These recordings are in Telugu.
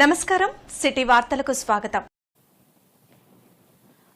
నమస్కారం సిటీ వార్తలకు స్వాగతం.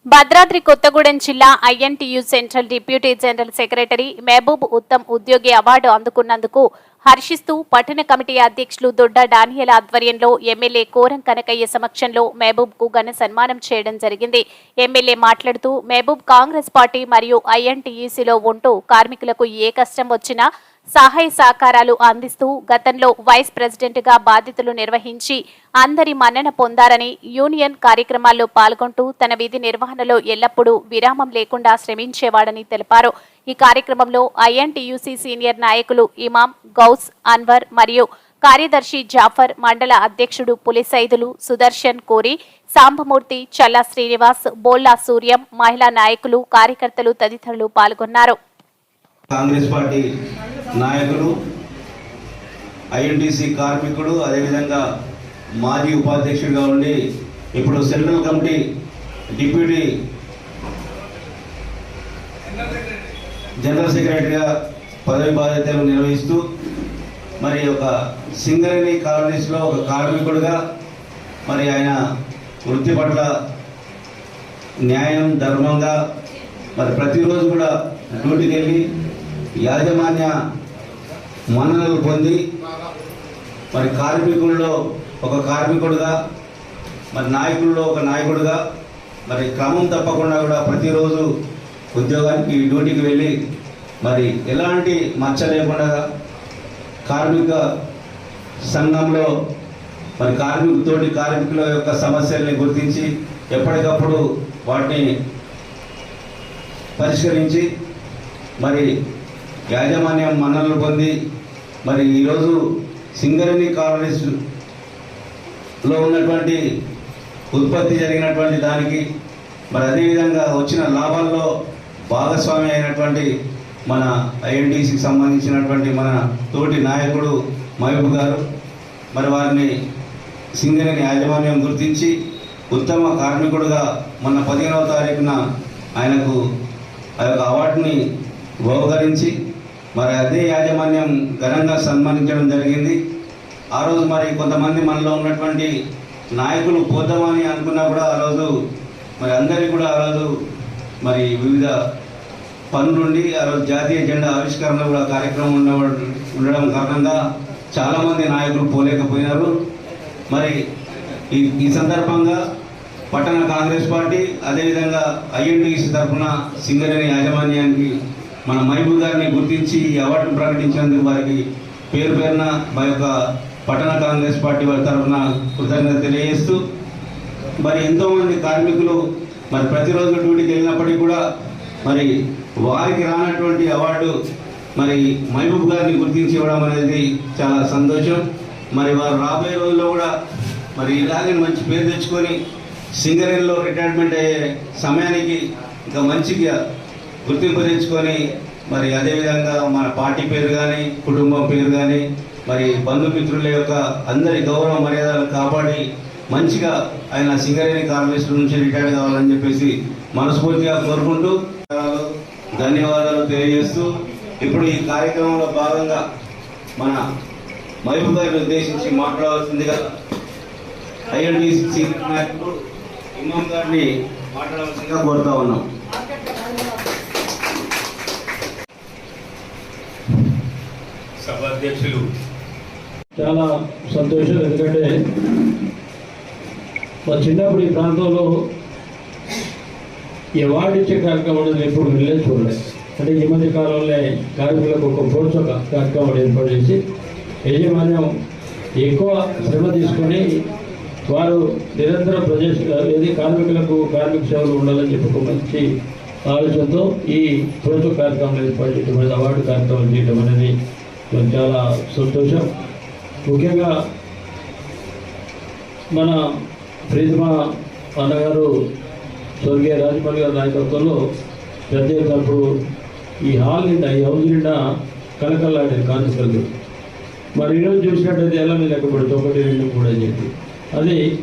భద్రాద్రి కొత్తగూడెం జిల్లా INTU central deputy general secretary Mahaboob Uttam ఉద్యోగి అవార్డు అందుకున్నందుకు హర్షిస్తూ పట్టణ కమిటీ అధ్యక్షులు దొడ్డ డానియల ఆధ్వర్యంలో ఎమ్మెల్యే కోరం కనకయ్య సమక్షంలో మహబూబ్కు ఘన సన్మానం చేయడం జరిగింది. ఎమ్మెల్యే మాట్లాడుతూ మహబూబ్ కాంగ్రెస్ పార్టీ మరియు ఐఎన్టీఈసీలో ఉంటూ కార్మికులకు ఏ కష్టం వచ్చినా సహాయ సహకారాలు అందిస్తూ గతంలో వైస్ ప్రెసిడెంట్గా బాధ్యతలు నిర్వహించి అందరి మన్నన పొందారని యూనియన్ కార్యక్రమాల్లో పాల్గొంటూ తన విధి నిర్వహణలో ఎల్లప్పుడూ విరామం లేకుండా శ్రమించేవాడని తెలిపారు. ఈ కార్యక్రమంలో ఐఎన్టీయూసీ సీనియర్ నాయకులు ఇమాం గౌస్ అన్వర్ మరియు కార్యదర్శి జాఫర్ మండల అధ్యక్షుడు పులిసైదులు సుదర్శన్ కోరి సాంబమూర్తి చల్లా శ్రీనివాస్ బోల్లా సూర్యం మహిళా నాయకులు కార్యకర్తలు తదితరులు పాల్గొన్నారు. కాంగ్రెస్ పార్టీ నాయకులు ఐఎన్టీసీ కార్మికుడు అదేవిధంగా మాజీ ఉపాధ్యక్షుడిగా ఉండి ఇప్పుడు సెంట్రల్ కమిటీ డిప్యూటీ జనరల్ సెక్రటరీగా పదవి బాధ్యతలు నిర్వహిస్తూ మరి ఒక సింగరేణి కాలనీస్లో ఒక కార్మికుడుగా మరి ఆయన వృత్తి పట్ల న్యాయం ధర్మంగా మరి ప్రతిరోజు కూడా డ్యూటీకి వెళ్ళి యాజమాన్య మన్ననలు పొంది మరి కార్మికుల్లో ఒక కార్మికుడుగా మరి నాయకుల్లో ఒక నాయకుడుగా మరి క్రమం తప్పకుండా కూడా ప్రతిరోజు ఉద్యోగానికి డ్యూటీకి వెళ్ళి మరి ఎలాంటి మచ్చ లేకుండా కార్మిక సంఘంలో మరి కార్మికుతోటి కార్మికుల యొక్క సమస్యల్ని గుర్తించి ఎప్పటికప్పుడు వాటిని పరిష్కరించి మరి యాజమాన్యం మన్ననలు పొంది మరి ఈరోజు సింగరేణి కాలనీస్లో ఉన్నటువంటి ఉత్పత్తి జరిగినటువంటి దానికి మరి అదేవిధంగా వచ్చిన లాభాల్లో భాగస్వామి అయినటువంటి మన ఐఎన్టీసీకి సంబంధించినటువంటి మన తోటి నాయకుడు మహబూబ్ గారు మరి వారిని సింగరేణి యాజమాన్యం గుర్తించి ఉత్తమ కార్మికుడుగా మొన్న పదిహేనవ తారీఖున ఆయనకు ఆ యొక్క అవార్డుని బహుకరించి మరి అదే యాజమాన్యం ఘనంగా సన్మానించడం జరిగింది. ఆ రోజు మరి కొంతమంది మనలో ఉన్నటువంటి నాయకులు పోద్దామని అనుకున్నా కూడా ఆ రోజు మరి అందరికీ కూడా ఆ రోజు మరి వివిధ పనులుండి ఆ రోజు జాతీయ జెండా ఆవిష్కరణ కూడా కార్యక్రమం ఉండ ఉండడం కారణంగా చాలామంది నాయకులు పోలేకపోయినారు. మరి ఈ ఈ సందర్భంగా పట్టణ కాంగ్రెస్ పార్టీ అదేవిధంగా ఐఎన్టీసీ తరఫున సింగరేణి యాజమాన్యానికి మన మహబూబ్ గారిని గుర్తించి ఈ అవార్డును ప్రకటించినందుకు వారికి పేరు పేరున మా యొక్క పట్టణ కాంగ్రెస్ పార్టీ వారి తరఫున కృతజ్ఞత తెలియజేస్తూ మరి ఎంతోమంది కార్మికులు మరి ప్రతిరోజు డ్యూటీకి వెళ్ళినప్పటికీ కూడా మరి వారికి రానటువంటి అవార్డు మరి మహబూబ్ గారిని గుర్తించి ఇవ్వడం అనేది చాలా సంతోషం. మరి వారు రాబోయే రోజుల్లో కూడా మరి ఇలాగే మంచి పేరు తెచ్చుకొని సింగరేణిలో రిటైర్మెంట్ అయ్యే సమయానికి ఇంకా మంచిగా గుర్తింపు తెచ్చుకొని మరి అదేవిధంగా మన పార్టీ పేరు కానీ కుటుంబం పేరు కానీ మరి బంధుమిత్రుల యొక్క అందరి గౌరవ మర్యాదలను కాపాడి మంచిగా ఆయన సింగరేణి కార్పొరేషన్ నుంచి రిటైర్ కావాలని చెప్పేసి మనస్ఫూర్తిగా కోరుకుంటూ ధన్యవాదాలు తెలియజేస్తూ ఇప్పుడు ఈ కార్యక్రమంలో భాగంగా మన మహబూబ్ గారిని ఉద్దేశించి మాట్లాడవలసిందిగా ఐఎన్టీసీ నాయకుడు ఇమాం గారిని మాట్లాడవలసిందిగా కోరుతా ఉన్నాం. సభాధ్యక్షులు. చాలా సంతోషం ఎందుకంటే మా చిన్నప్పుడు ఈ ప్రాంతంలో అవార్డు ఇచ్చే కార్యక్రమం అనేది ఎప్పుడు వెళ్ళలేదు చూడలేదు. అంటే ఈ మధ్య కాలంలో కార్మికులకు ఒక ప్రోత్సాహ కార్యక్రమం ఏర్పాటు చేసి యజమాన్యం ఎక్కువ శ్రమ తీసుకొని వారు నిరంతర ప్రదేశ ఏది కార్మికులకు కార్మిక సేవలు ఉండాలని చెప్పి ఒక మంచి ఆలోచనతో ఈ ప్రోత్సాహ కార్యక్రమం ఏర్పాటు చేయడం అనేది అవార్డు కార్యక్రమం చేయడం అనేది చాలా సంతోషం. ముఖ్యంగా మన ప్రీతమ అన్నగారు స్వర్గీయ రాజమౌళి గారి నాయకత్వంలో పెద్ద ఎత్తున ఈ హాల్ నిండా ఈ హౌస్ నిండా కలకల్లాడేది కాన్సికల్లు మరి ఈరోజు చూసినట్టయితే ఎలా లెక్కపడుతుంది ఒకటి రెండు మూడు అని చెప్పి. అది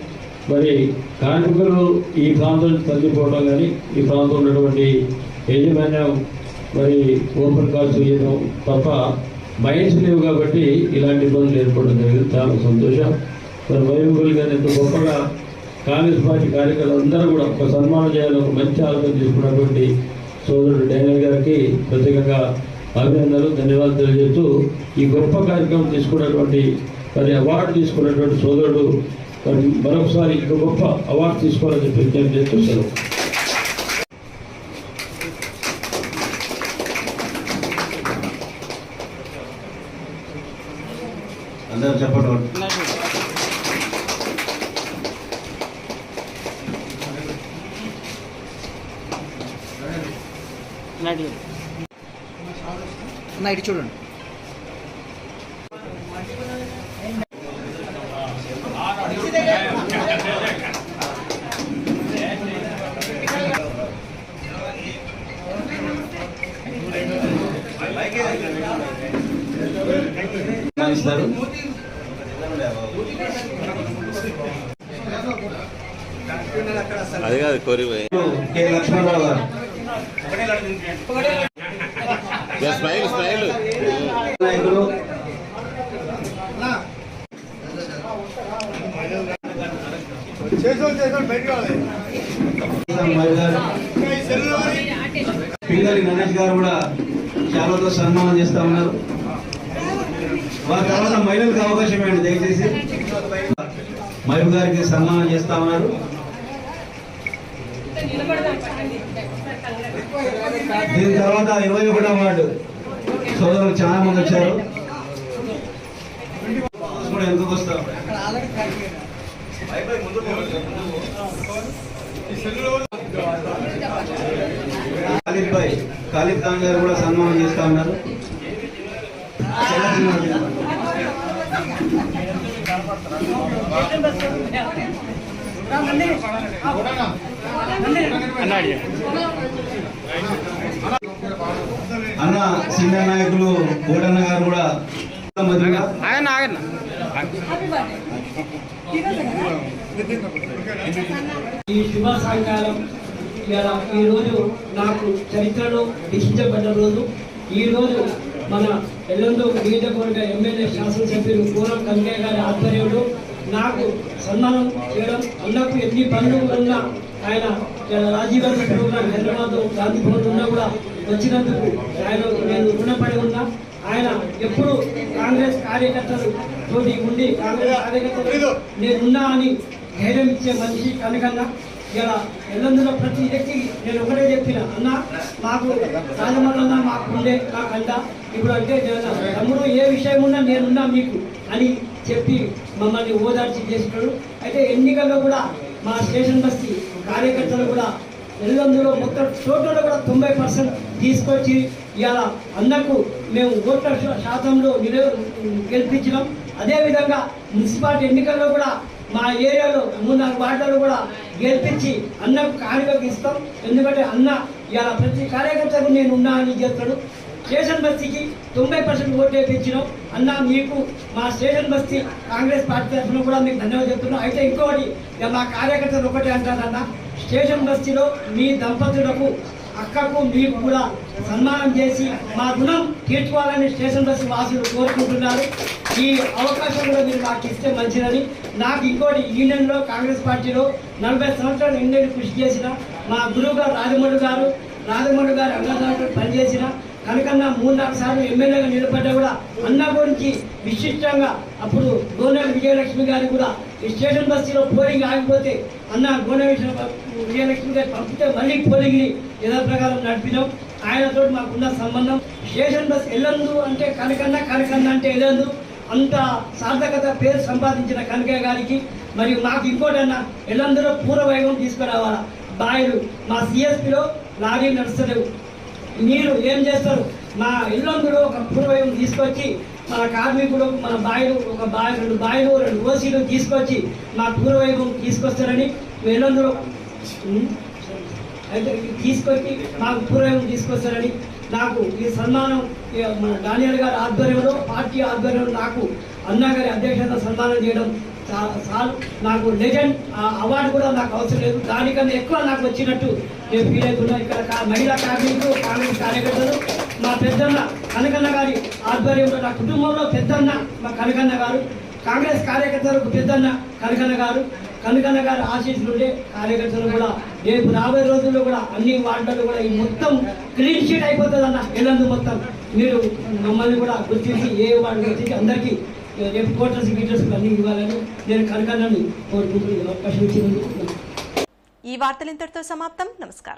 మరి కార్మికులు ఈ ప్రాంతం తగ్గిపోవడం కానీ ఈ ప్రాంతంలో ఉన్నటువంటి యాజమాన్యం మరి ఓపెన్ కాల్ చేయడం తప్ప మైండ్స్ లేవు కాబట్టి ఇలాంటి ఇబ్బందులు ఏర్పడడం జరిగింది. చాలా సంతోషం. మరి వైభవల్ గారు ఎంత గొప్పగా కాంగ్రెస్ పార్టీ కార్యకర్తలు అందరూ కూడా ఒక సన్మానం చేయాలని ఒక మంచి ఆలోచన తీసుకున్నటువంటి సోదరుడు డానియల్ గారికి ప్రత్యేకంగా అభినందనలు ధన్యవాదాలు తెలియజేస్తూ ఈ గొప్ప కార్యక్రమం తీసుకున్నటువంటి మరి అవార్డు తీసుకున్నటువంటి సోదరుడు మరొకసారి ఇంకో గొప్ప అవార్డు తీసుకోవాలని చెప్పి విజ్ఞప్తి చేస్తూ సెలవు. అందరూ చెప్పండి నైట్ చూడండి. అది కాదు కోరిపోయి కె లక్ష్మణరావు గారు స్మైల్ స్మైల్. నాయకులు మధు గారు. పింగళి నరేష్ గారు కూడా శాలతో సన్మానం చేస్తా ఉన్నారు. వారి తర్వాత మహిళలకు అవకాశం ఇవ్వండి దయచేసి. మహిళ గారికి సన్మానం చేస్తా ఉన్నారు. దీని తర్వాత ఇరవై ఒకటో వార్డు. సోదరులు చాలా మంది వచ్చారు. కూడా ఎందుకు వస్తాం ఖాలిద్ భాయ్ ఖాలిద్ ఖాన్ గారు కూడా సన్మానం చేస్తా ఉన్నారు. అన్న సీనియర్ నాయకులు కోటన్న గారు కూడా ఈ శుభ సాయంకాలం ఇలా ఈరోజు నాకు చరిత్రలో లిఖించబడ్డ రోజు. ఈ రోజు మన ఎల్లందు నియోజకవర్గ ఎమ్మెల్యే శాసనసభ్యులు పూరం కనకయ్య గారి ఆధ్వర్యంలో నాకు సన్మానం చేయడం అన్నకు ఎన్ని పనులు ఉన్నా ఆయన రాజీవ్ గాంధీ ప్రోగ్రాం హైదరాబాద్ గాంధీ భవన్ ఉన్నా కూడా వచ్చినందుకు ఆయన నేను రుణపడి ఉన్నా. ఆయన ఎప్పుడు కాంగ్రెస్ కార్యకర్తలు తోటి ఉండి కాంగ్రెస్ కార్యకర్తలు నేనున్నా అని ధైర్యం ఇచ్చే మనిషి కనుకన్నా. ఇలా ఎల్లందులో ప్రతి వ్యక్తికి నేను ఒకటే చెప్పిన అన్న మాకు రాజమల్ల మాకు ఉండే నాకు అంట ఇప్పుడు అంటే తమ్ముడు ఏ విషయం ఉన్నా నేనున్నా మీకు అని చెప్పి మమ్మల్ని ఓదార్చి చేసినాడు అయితే ఎన్నికల్లో కూడా మా స్టేషన్ బస్తీ కార్యకర్తలు కూడా ఎల్లందులో మొత్తం టోటల్ కూడా తొంభై పర్సెంట్ తీసుకొచ్చి ఇవాళ అన్నకు మేము ఓట్ల శాతంలో నిల గెలిపించినాం. అదేవిధంగా మున్సిపాలిటీ ఎన్నికల్లో కూడా మా ఏరియాలో మూడు నాలుగు వార్డులు కూడా గెలిపించి అన్నకు కానుకకు ఇస్తాం. ఎందుకంటే అన్న ఇవాళ ప్రతి కార్యకర్తకు నేను ఉన్నా అని చెప్తాడు స్టేషన్ బస్తీకి తొంభై పర్సెంట్ ఓటు వేయించినాం అన్న మీకు మా స్టేషన్ బస్తీ కాంగ్రెస్ పార్టీ తరఫున కూడా మీకు ధన్యవాదాలు చెప్తున్నాం. అయితే ఇంకోటి మా కార్యకర్తలు ఒకటే అంటారన్న స్టేషన్ బస్తీలో మీ దంపతులకు అక్కకు మీకు కూడా సన్మానం చేసి మా రుణం తీర్చుకోవాలని స్టేషన్ బస్సు వాసులు కోరుకుంటున్నారు. ఈ అవకాశం కూడా మీరు నాకు ఇస్తే మంచిదని. నాకు ఇంకోటి యూనియన్లో కాంగ్రెస్ పార్టీలో నలభై సంవత్సరాలు ఇండియన్ కృషి చేసిన మా గురువు గారు రాజమౌళి గారు రాజమౌళి గారు అంగదారులు పనిచేసిన కనకంగా మూడు నాలుగు సార్లు ఎమ్మెల్యేగా నిలబడ్డా కూడా అన్న గురించి విశిష్టంగా అప్పుడు గోనెల విజయలక్ష్మి గారు కూడా ఈ స్టేషన్ బస్సులో పోలింగ్ ఆగిపోతే అన్న గోనె విజయలక్ష్మి గారు పంపితే మళ్ళీ పోలింగ్ని యథా ప్రకారం నడిపినాం. ఆయనతో మాకున్న సంబంధం. స్టేషన్ బస్ ఎల్లందు అంటే కనకన్న కనకన్న అంటే ఎల్లందు. అంత సార్థకత పేరు సంపాదించిన కనకయ్య గారికి. మరియు మాకు ఇంకోటన్నా ఎల్లందరూ పూర్వవైభవం తీసుకురావాలా. బాయలు మా సిఎస్పిలో లారీ నడుస్తలేవు. మీరు ఏం చేస్తారు? మా ఇల్లందులో ఒక పూర్వయం తీసుకొచ్చి మన కార్మికుడు మన బాయిలు ఒక బావి రెండు బాయిలు రెండు ఓసీలు తీసుకొచ్చి మా పూర్వవైభవం తీసుకొస్తారని మీ అయితే తీసుకొచ్చి మాకు పూర్వయం తీసుకొస్తారని నాకు ఈ సన్మానం మన డానియల్ గారి ఆధ్వర్యంలో పార్టీ ఆధ్వర్యంలో నాకు అన్నా గారి అధ్యక్షత సన్మానం చేయడం చా- చాలు. నాకు లెజెండ్ అవార్డు కూడా నాకు అవసరం లేదు. దానికన్నా ఎక్కువ నాకు వచ్చినట్టు నేను ఫీల్ అవుతున్నా. ఇక్కడ మహిళా కార్మికులు కాంగ్రెస్ కార్యకర్తలు మా పెద్దన్న కనకన్న గారి ఆధ్వర్యంలో నా కుటుంబంలో పెద్దన్న మా కనకన్న గారు కాంగ్రెస్ కార్యకర్తలకు పెద్దన్న కనకన్న గారు కనకన్న గారు ఆశీస్సులుండే కార్యకర్తలు కూడా రేపు రాబోయే రోజుల్లో కూడా అన్ని వార్డులు కూడా ఈ మొత్తం క్లీన్ షీట్ అయిపోతుంది అన్న ఎల్లందు మొత్తం మీరు మమ్మల్ని కూడా గుర్తించి ఏ వార్డు గుర్తించి అందరికీ రేపు కోటర్స్ గీటర్స్ అన్ని ఇవ్వాలని నేను కనకన్నని కోరుకుంటున్నాను. అవకాశం ఇచ్చినందుకు ఈ వార్తలు ఇంతటితో సమాప్తం. నమస్కారం.